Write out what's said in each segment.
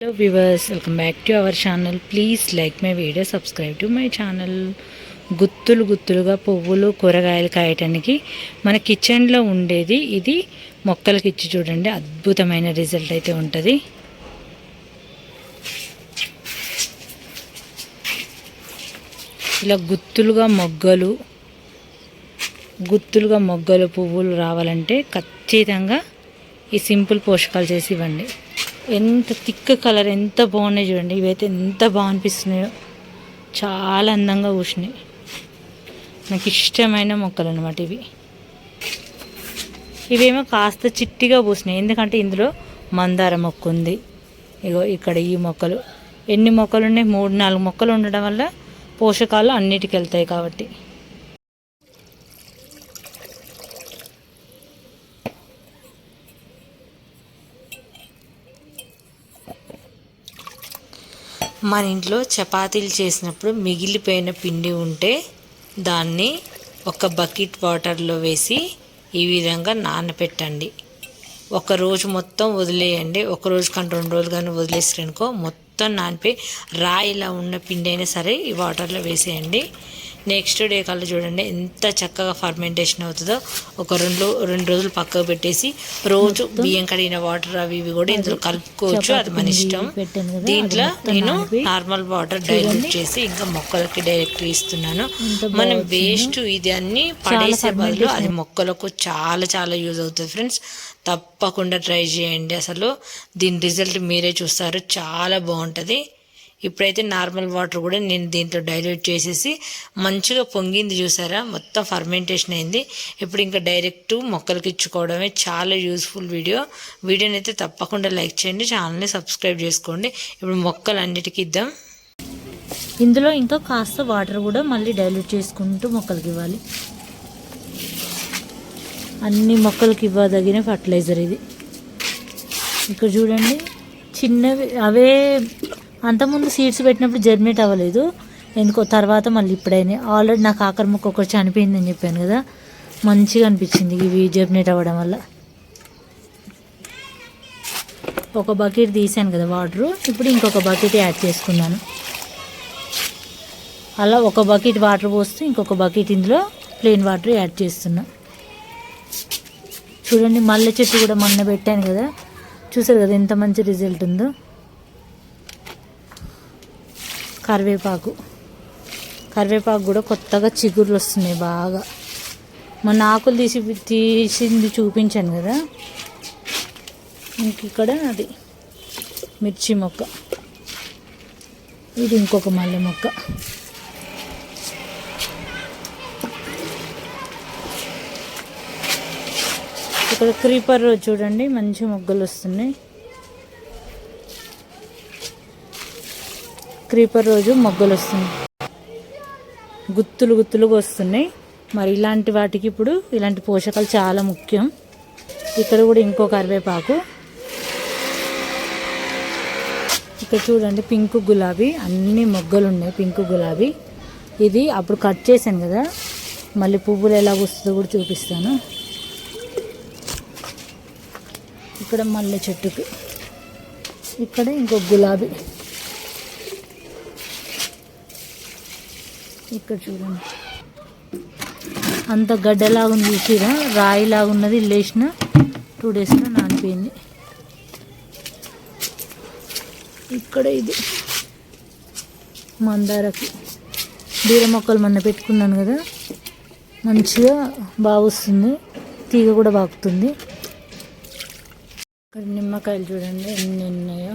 Hello viewers welcome back to our channel please like my video subscribe to my channel గుత్తులు గుత్తులుగా పువ్వులు కూరగాయలు కాయటానికి మన కిచెన్లో ఉండేది ఇది. మొక్కలకి ఇచ్చి చూడండి. అద్భుతమైన రిజల్ట్ అయితే ఉంటుంది. ఇలా గుత్తులుగా మొగ్గలు గుత్తులుగా మొగ్గలు పువ్వులు రావాలంటే ఖచ్చితంగా ఈ సింపుల్ పోషకాలు చేసి ఇవ్వండి. ఎంత థిక్ కలర్ ఎంత బాగున్నాయి చూడండి. ఇవైతే ఎంత బాగా అనిపిస్తున్నాయో చాలా అందంగా పూసినాయి నాకు ఇష్టమైన మొక్కలు అనమాట ఇవి. ఇవేమో కాస్త చిట్టిగా పూసినాయి. ఎందుకంటే ఇందులో మందార మొక్క ఉంది. ఇగో ఇక్కడ ఈ మొక్కలు. ఎన్ని మొక్కలు ఉన్నాయి? మూడు నాలుగు మొక్కలు ఉండడం వల్ల పోషకాలు అన్నిటికి వెళ్తాయి కాబట్టి. మన ఇంట్లో చపాతీలు చేసినప్పుడు మిగిలిపోయిన పిండి ఉంటే దాన్ని ఒక బకెట్ వాటర్లో వేసి ఈ విధంగా నానబెట్టండి ఒక రోజు మొత్తం వదిలేయండి. ఒక రోజు కానీ రెండు రోజులు కానీ వదిలేసారనుకో మొత్తం నానిపోయి రాయిలా ఉన్న పిండి అయినా సరే ఈ వాటర్లో వేసేయండి. నెక్స్ట్ డే కల్లా చూడండి ఎంత చక్కగా ఫర్మెంటేషన్ అవుతుందో. ఒక రెండు రెండు రోజులు పక్కకు పెట్టేసి రోజు బియ్యం కడిగిన వాటర్ అవి ఇవి కూడా ఇందులో కలుపుకోవచ్చు. అది మన ఇష్టం. దీంట్లో నేను నార్మల్ వాటర్ డైల్యూట్ చేసి ఇంకా మొక్కలకి డైరెక్ట్ ఇస్తున్నాను. మనం వేస్ట్ ఇది అన్ని పడేసే బదులు అది మొక్కలకు చాలా చాలా యూజ్ అవుతుంది ఫ్రెండ్స్ తప్పకుండా ట్రై చేయండి అసలు. దీని రిజల్ట్ మీరే చూస్తారు. చాలా బాగుంటుంది. ఇప్పుడైతే నార్మల్ వాటర్ కూడా నేను దీంట్లో డైల్యూట్ చేసేసి మంచిగా పొంగింది చూసారా? మొత్తం ఫర్మెంటేషన్ అయింది. ఇప్పుడు ఇంకా డైరెక్ట్ మొక్కలకి ఇచ్చుకోవడమే చాలా యూస్ఫుల్ వీడియో వీడియోని అయితే తప్పకుండా లైక్ చేయండి ఛానల్ని సబ్స్క్రైబ్ చేసుకోండి. ఇప్పుడు మొక్కలు అన్నిటికీ ఇద్దాం. ఇందులో ఇంకా కాస్త వాటర్ కూడా మళ్ళీ డైల్యూట్ చేసుకుంటూ మొక్కలకి ఇవ్వాలి. అన్ని మొక్కలకి ఇవ్వదగిన ఫర్టిలైజర్ ఇది. ఇక్కడ చూడండి చిన్నవి అవే అంతకుముందు సీడ్స్ పెట్టినప్పుడు జర్మినేట్ అవ్వలేదు. ఎందుకో తర్వాత మళ్ళీ ఇప్పుడైనా ఆల్రెడీ నాకు ఆఖరి మొక్క ఒకటి చనిపోయిందని చెప్పాను కదా మంచిగా అనిపించింది ఇవి జర్మినేట్ అవ్వడం వల్ల. ఒక బకెట్ తీసాను కదా వాటరు ఇప్పుడు ఇంకొక బకెట్ యాడ్ చేసుకున్నాను. అలా ఒక బకెట్ వాటర్ పోస్తూ ఇంకొక బకెట్ ఇందులో ప్లెయిన్ వాటర్ యాడ్ చేస్తున్నా. చూడండి మల్లె చెట్టు కూడా మొన్న పెట్టాను కదా. చూసారు కదా ఎంత మంచి రిజల్ట్ ఉందో? కరివేపాకు. కరివేపాకు కూడా కొత్తగా చిగుర్లు వస్తున్నాయి బాగా. మొన్న ఆకులు తీసి తీసింది చూపించాను కదా. ఇంక ఇక్కడ అది మిర్చి మొక్క. ఇది ఇంకొక మల్లె మొక్క. ఇక్కడ క్రీపర్ చూడండి మంచి మొగ్గలు వస్తున్నాయి. క్రీపర్ రోజు మొగ్గలు వస్తుంది గుత్తులు గుత్తులుగా వస్తున్నాయి. మరి ఇలాంటి వాటికి ఇప్పుడు ఇలాంటి పోషకాలు చాలా ముఖ్యం. ఇక్కడ కూడా ఇంకో కరివేపాకు. ఇక్కడ చూడండి పింక్ గులాబీ అన్ని మొగ్గలు ఉన్నాయి పింక్ గులాబీ. ఇది అప్పుడు కట్ చేశాను కదా మళ్ళీ పువ్వులు ఎలా వస్తుందో కూడా చూపిస్తాను. ఇక్కడ మల్లె చెట్టుకి. ఇక్కడ ఇంకో గులాబీ. ఇక్కడ చూడండి. అంత గడ్డలాగా ఉంది చూసిరా రాయిలాగా ఉన్నది లేచిన టూ డేస్లో నానిపోయింది. ఇక్కడ ఇది మందారకి. బీర మొక్కలు మొన్న పెట్టుకున్నాను కదా. మంచిగా బాగా వస్తుంది. తీగ కూడా బాగుతుంది. ఇక్కడ నిమ్మకాయలు చూడండి ఎన్ని ఉన్నాయో.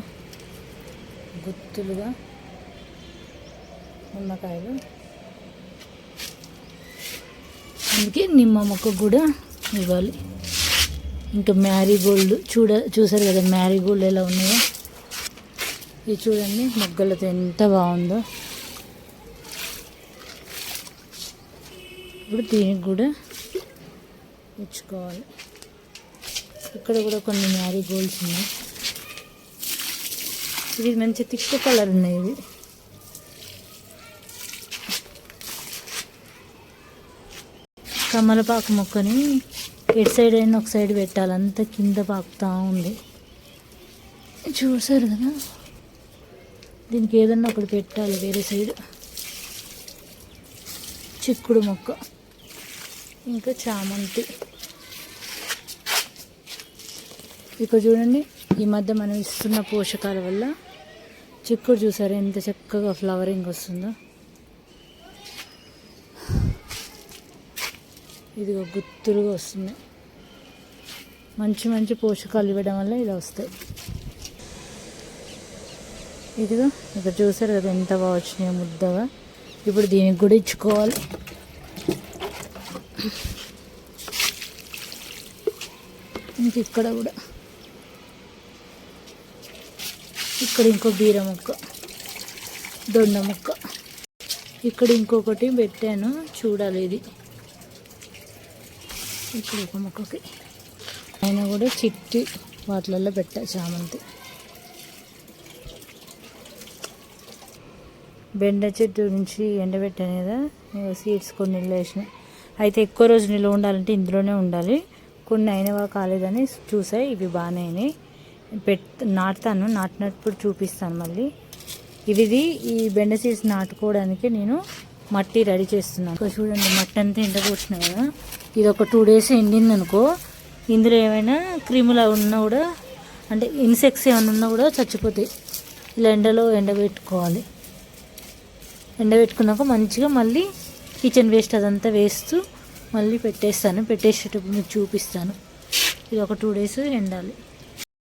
గుత్తులుగా నిమ్మకాయలు. అందుకే నిమ్మ మొక్క కూడా ఇవ్వాలి. ఇంకా మ్యారీగోల్డ్ చూడ చూసారు కదా మ్యారీగోల్డ్ ఎలా ఉన్నాయో? ఇది చూడండి మొగ్గలతో ఎంత బాగుందో. ఇప్పుడు దీనికి కూడా ఇచ్చుకోవాలి. ఇక్కడ కూడా కొన్ని మ్యారీగోల్డ్స్ ఉన్నాయి. ఇది మంచి తిక్క కలర్ ఉన్నాయి ఇది కమలపాకు మొక్కని ఎటు సైడ్ అయినా ఒక సైడ్ పెట్టాలి. అంత కింద పాకుతూ ఉంది. చూసారు కదా? దీనికి ఏదన్నా ఒకటి పెట్టాలి వేరే సైడ్. చిక్కుడు మొక్క. ఇంకా చామంతి. ఇక్కడ చూడండి ఈ మధ్య మనం ఇస్తున్న పోషకాల వల్ల చిక్కుడు చూసారు? ఎంత చక్కగా ఫ్లవరింగ్ వస్తుందో. ఇదిగో గుత్తులుగా వస్తున్నాయి. మంచి మంచి పోషకాలు ఇవ్వడం వల్ల ఇలా వస్తాయి. ఇదిగో ఇక్కడ చూసారు కదా ఎంత బాగా వచ్చినాయి ముద్దగా. ఇప్పుడు దీనికి కూడా ఇచ్చుకోవాలి. ఇంక ఇక్కడ కూడా. ఇక్కడ ఇంకో బీర మొక్క దొండ ముక్క. ఇక్కడ ఇంకొకటి పెట్టాను. చూడాలి ఇది. ఇప్పుడు ఒక మొక్కకి. ఆయన కూడా చిట్టి వాటిలలో పెట్టా చామంతి. బెండ చెట్టు నుంచి ఎండబెట్టాను కదా సీడ్స్ కొన్ని నిల్వ వేసినాయి అయితే ఎక్కువ రోజు నిల్వ ఉండాలంటే ఇందులోనే ఉండాలి. కొన్ని అయినవా కాలేదని చూసాయి ఇవి బాగానే అయినాయి. పెట్ నాటుతాను నాటినప్పుడు చూపిస్తాను మళ్ళీ. ఇది ఈ బెండ సీడ్స్ నాటుకోవడానికి నేను మట్టి రెడీ చేస్తున్నాను. ఇక్కడ చూడండి మట్టి అంతా ఎండబోసిన కదా. ఇది ఒక టూ డేస్ ఎండింది అనుకో. ఇందులో ఏమైనా క్రిములు ఉన్నా కూడా అంటే ఇన్సెక్ట్స్ ఏమైనా ఉన్నా కూడా చచ్చిపోతాయి. ఇలా ఎండలో ఎండబెట్టుకోవాలి ఎండబెట్టుకున్నాక మంచిగా మళ్ళీ కిచెన్ వేస్ట్ అదంతా వేస్తూ మళ్ళీ పెట్టేస్తాను. పెట్టేసేటప్పుడు మీకు చూపిస్తాను. ఇది ఒక టూ డేస్ ఎండాలి.